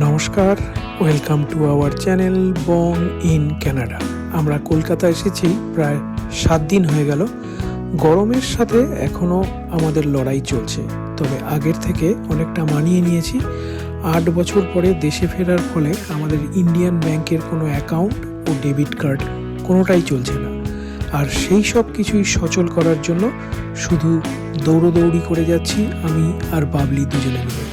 নমস্কার, welcome to our channel Bong in Canada আমরা কলকাতা এসেছি, প্রায় সাত দিন হয়ে গেল। গরমের সাথে এখনও আমাদের লড়াই চলছে। তবে আগের থেকে অনেকটা মানিয়ে নিয়েছি। আট বছর পরে দেশে ফেরার ফলে আমাদের ইন্ডিয়ান ব্যাংকের কোনো অ্যাকাউন্ট ও ডেবিট কার্ড কোনোটাই চলছে না। আর সেই সব কিছুই সচল করার জন্য শুধু দৌড়োদৌড়ি করে যাচ্ছি আমি আর বাবলি দুজনে মিলে।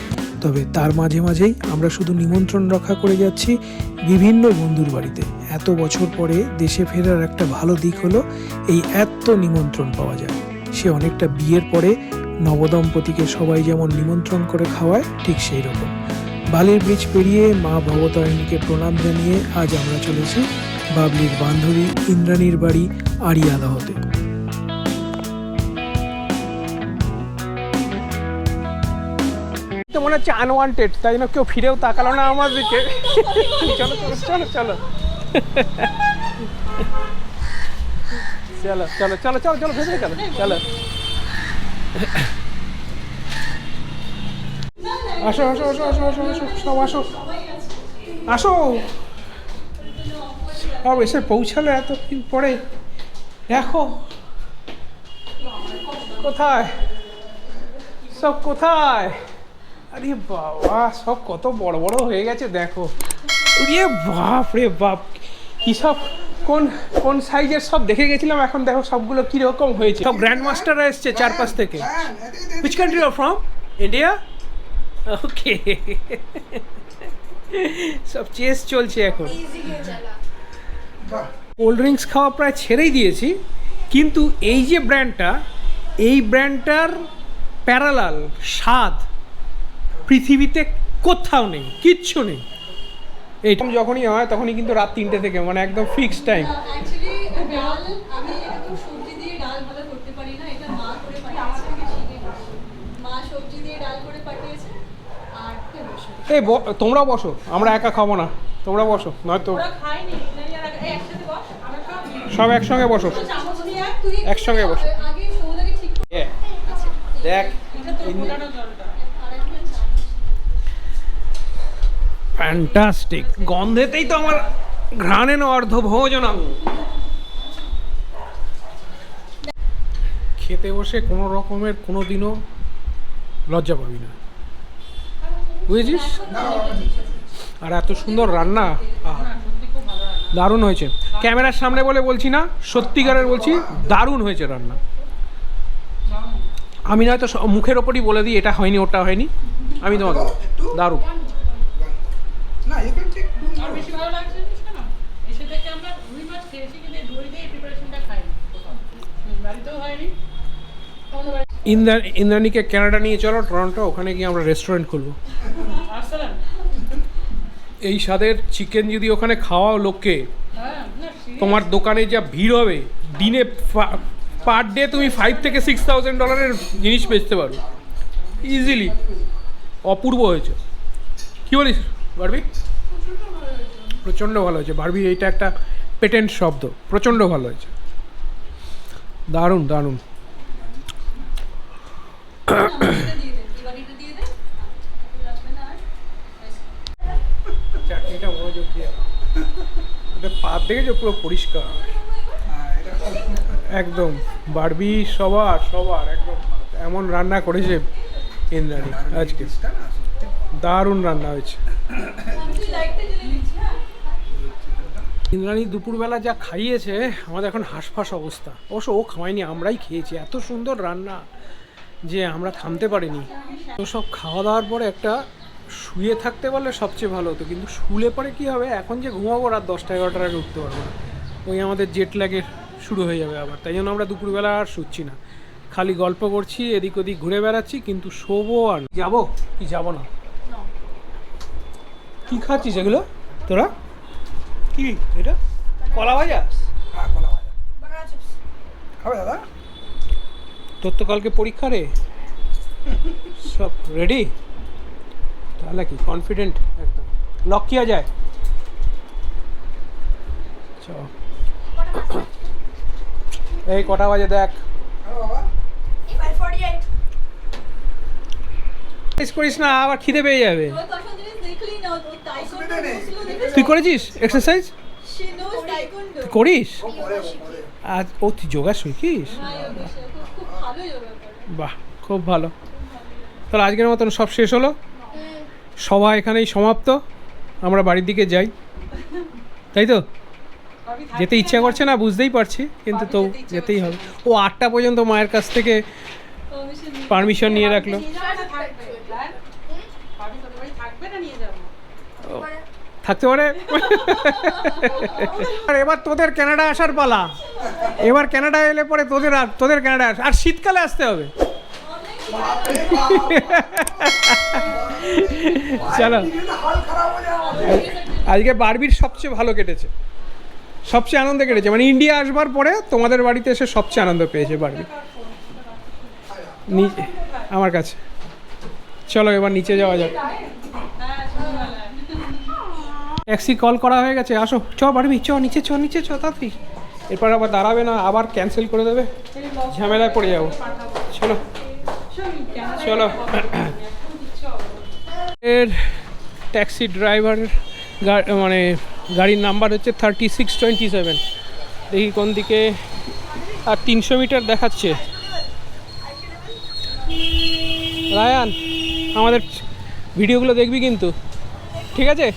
তবে তার মাঝে মাঝেই আমরা শুধু নিমন্ত্রণ রক্ষা করে যাচ্ছি বিভিন্ন বন্ধুর বাড়িতে। এত বছর পরে দেশে ফেরার একটা ভালো দিক হলো এই এত নিমন্ত্রণ পাওয়া যায়। সে অনেকটা বিয়ের পরে নবদম্পতিকে সবাই যেমন নিমন্ত্রণ করে খাওয়ায়, ঠিক সেই রকম। বালির ব্রিজ পেরিয়ে মা ভবতারিণীকে প্রণাম জানিয়ে আজ আমরা চলেছি বাবলির বান্ধবী ইন্দ্রাণীর বাড়ি আড়িয়ালা হতে। মনে হচ্ছে আনওয়ান্টেড তাই জন্য কেউ ফিরেও তাকালো না আমার দিকে। চলো চলো চলো চলো। চলো চলো চলো চলো চলো চলো চলো। আসো আসো আসো আসো আসো আসো, সব আসো। আসো। সব এসে পৌঁছালো এতদিন পরে। দেখো। কোথায়? সব কোথায়? আরে বাবা, সব কত বড় বড় হয়ে গেছে, দেখো। রে বাপ রে বাপ, কি সব, কোন কোন সাইজের সব দেখে গেছিলাম, এখন দেখো সবগুলো কীরকম হয়েছে। সব গ্র্যান্ড মাস্টাররা এসছে চারপাশ থেকে। Which country are from India okay সব চেস চলছে এখন। কোল্ড ড্রিঙ্কস খাওয়া প্রায় ছেড়েই দিয়েছি, কিন্তু এই যে ব্র্যান্ডটা এই ব্র্যান্ডটার প্যারালাল স্বাদ পৃথিবীতে কোথাও নেই কিচ্ছু নেই। এইরকম যখনই হয় তখনই কিন্তু রাত তিনটে থেকে মানে একদম ফিক্স টাইম এই তোমরা বসো আমরা একা খাব না তোমরা বসো নয়তো সব একসঙ্গে বসো। একসঙ্গে বসো। দেখ ফ্যান্টাস্টিক গন্ধেতেই তো আমার ঘ্রাণেন অর্ধ ভোজনম খেতে বসে কোনো রকমের কোনো দিনও লজ্জা পাবি না। বুঝেছিস? আর এত সুন্দর রান্না। দারুণ হয়েছে। ক্যামেরার সামনে বলে বলছি না, সত্যিকারের বলছি, দারুণ হয়েছে রান্না। আমি নয়তো মুখের ওপরই বলে দিই, এটা হয়নি, ওটা হয়নি। আমি তোমাকে দারুণ না you can take two R more. বেশি ভালো লাগছে জানিস কেন এসে থেকে আমরা রুই মাছ খেয়েছি কিন্তু এই দই দিয়ে প্রিপারেশনটা খাইনি বাড়িতেও হয়নি ইন্দ্রা ইন্দ্রাণীকে কানাডা নিয়ে চলো টরন্টো ওখানে গিয়ে আমরা রেস্টুরেন্ট খুলবো। এই স্বাদের চিকেন যদি ওখানে খাওয়াও লোককে হ্যাঁ? তোমার দোকানে যা ভিড় হবে দিনে পার ডে তুমি ফাইভ থেকে সিক্স থাউজেন্ড ডলারের জিনিস বেচতে পারো। ইজিলি অপূর্ব হয়েছে। কী বলিস বারবি? প্রচণ্ড ভালো হয়েছে। বারবি এইটা একটা পেটেন্ট শব্দ প্রচণ্ড ভালো হয়েছে। দারুণ দারুণ। চাটনিটা মনোযোগ দিয়ে ওটা পাত দেখেছ? পুরো পরিষ্কার। একদম। বারবি সবার সবার একদম। এমন রান্না করেছে ইন্দ্রাণী আজকে। দারুণ রান্না হয়েছে আমি তুই লাইটটা জ্বেলে দিচ্ছি হ্যাঁ ইন্দ্রাণী দুপুরবেলা যা খাইয়েছে আমাদের এখন হাঁসফাঁস অবস্থা। অবশ্য ও খাওয়াইনি আমরাই খেয়েছি। এত সুন্দর রান্না যে আমরা থামতে পারিনি। তো সব খাওয়া দাওয়ার পরে একটা শুয়ে থাকতে পারলে সবচেয়ে ভালো হতো। কিন্তু শুলে পরে কি হবে? এখন যে ঘুমাবো রাত দশটা এগারোটার আগে উঠতে পারব না। ওই আমাদের জেট লাগে শুরু হয়ে যাবে আবার। তাই জন্য আমরা দুপুরবেলা আর শুচ্ছি না। খালি গল্প করছি এদিক ওদিক ঘুরে বেড়াচ্ছি কিন্তু শোবো আর যাব? কি যাব না। কি খাচ্ছিস এগুলো? তোরা? কি এটা? কলা ভাজা? হ্যাঁ কলা ভাজা। খাবে দাদা? তোর তো কালকে পরীক্ষা রে। সব রেডি তাহলে কি কনফিডেন্ট একদম। লক কিয়া যায়। চ এই কটা বাজে দেখ। করিস না আবার খিদে পেয়ে যাবে। তুই করেছিস এক্সারসাইজ করিস? আর ও তুই যোগা শিখিস? হ্যাঁ বাহ খুব ভালো। তাহলে আজকের মতন সব শেষ হলো? সভা এখানেই সমাপ্ত। আমরা বাড়ির দিকে যাই। তাই তো? যেতে ইচ্ছা করছে না বুঝতেই পারছি কিন্তু তো যেতেই হবে। ও আটটা পর্যন্ত মায়ের কাছ থেকে পারমিশন নিয়ে রাখল। থাকতে পারে। আর এবার তোদের কানাডা আসার পালা। এবার কানাডা এলে পরে তোদের আর তোদের কানাডা আস আর শীতকালে আসতে হবে। চলো। আজকে বারবির সবচেয়ে ভালো কেটেছে। সবচেয়ে আনন্দ কেটেছে। মানে ইন্ডিয়া আসবার পরে তোমাদের বাড়িতে এসে সবচেয়ে আনন্দ পেয়েছে বারবি। নিচে আমার কাছে। চলো এবার নিচে যাওয়া যাক। ট্যাক্সি কল করা হয়ে গেছে, আসো। চ বাড়বি চ, নিচে চ নিচে চ, তাড়াতাড়ি। এরপর আবার দাঁড়াবে না, আবার ক্যান্সেল করে দেবে। ঝামেলায় পড়ে যাব। চলো। চলো। এর ট্যাক্সি ড্রাইভারের মানে গাড়ির নাম্বার হচ্ছে থার্টি সিক্স টোয়েন্টি সেভেন দেখি কোন দিকে, আর তিনশো মিটার দেখাচ্ছে। রায়ান আমাদের ভিডিওগুলো দেখবি কিন্তু। ঠিক আছে?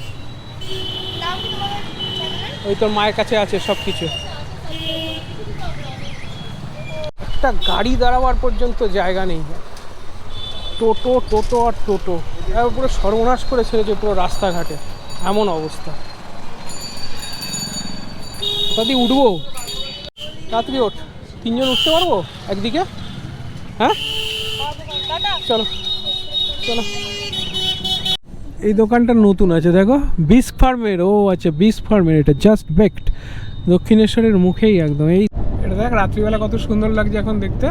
ওই তোর মায়ের কাছে আছে সব কিছু একটা গাড়ি দাঁড়াবার পর্যন্ত জায়গা নেই। টোটো টোটো আর টোটো। পুরো সর্বনাশ করে ছেড়েছে পুরো রাস্তাঘাটে। এমন অবস্থা। দিয়ে উঠবো? তাড়াতাড়ি ওঠ। তিনজন উঠতে পারব একদিকে? হ্যাঁ? চলো। চলো। এই দোকানটা নতুন আছে, দেখো। বিস ফার্মের, ও আচ্ছা বিস ফার্মের, এটা জাস্ট বেকড দক্ষিণেশ্বরের মুখেই একদম। এই এটা দেখ, রাত্রিবেলা কত সুন্দর লাগছে এখন দেখতে।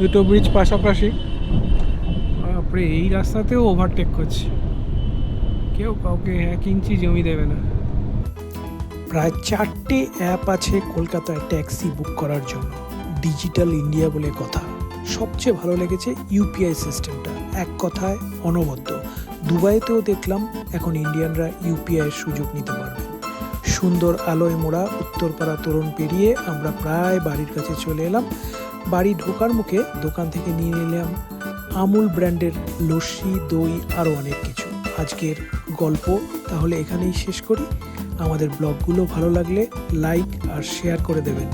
দুটো ব্রিজ পাশাপাশি। বাপরে, এই রাস্তাতেও ওভারটেক করছে। কেউ কাউকে এক ইঞ্চি জমি দেবে না। প্রায় চারটে অ্যাপ আছে কলকাতায় ট্যাক্সি বুক করার জন্য। ডিজিটাল ইন্ডিয়া বলে কথা। সবচেয়ে ভালো লেগেছে ইউপিআই সিস্টেমটা। এক কথায় অনবদ্য। দুবাইতেও দেখলাম এখন ইন্ডিয়ানরা ইউপিআই সুযোগ নিতে পারবে। সুন্দর আলোয় মোড়া উত্তরপাড়া তোরণ পেরিয়ে আমরা প্রায় বাড়ির কাছে চলে এলাম। বাড়ি ঢোকার মুখে দোকান থেকে নিয়ে নিলাম। আমুল ব্র্যান্ডের লস্যি, দই আরও অনেক কিছু। আজকের গল্প তাহলে এখানেই শেষ করি। আমাদের ব্লগগুলো ভালো লাগলে লাইক আর শেয়ার করে দেবেন।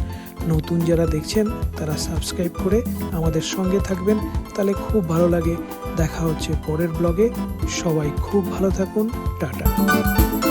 নতুন যারা দেখছেন, তারা সাবস্ক্রাইব করে আমাদের সঙ্গে থাকবেন। তাহলে খুব ভালো লাগে। দেখা হচ্ছে পরের ব্লগে সবাই খুব ভালো থাকুন। টাটা।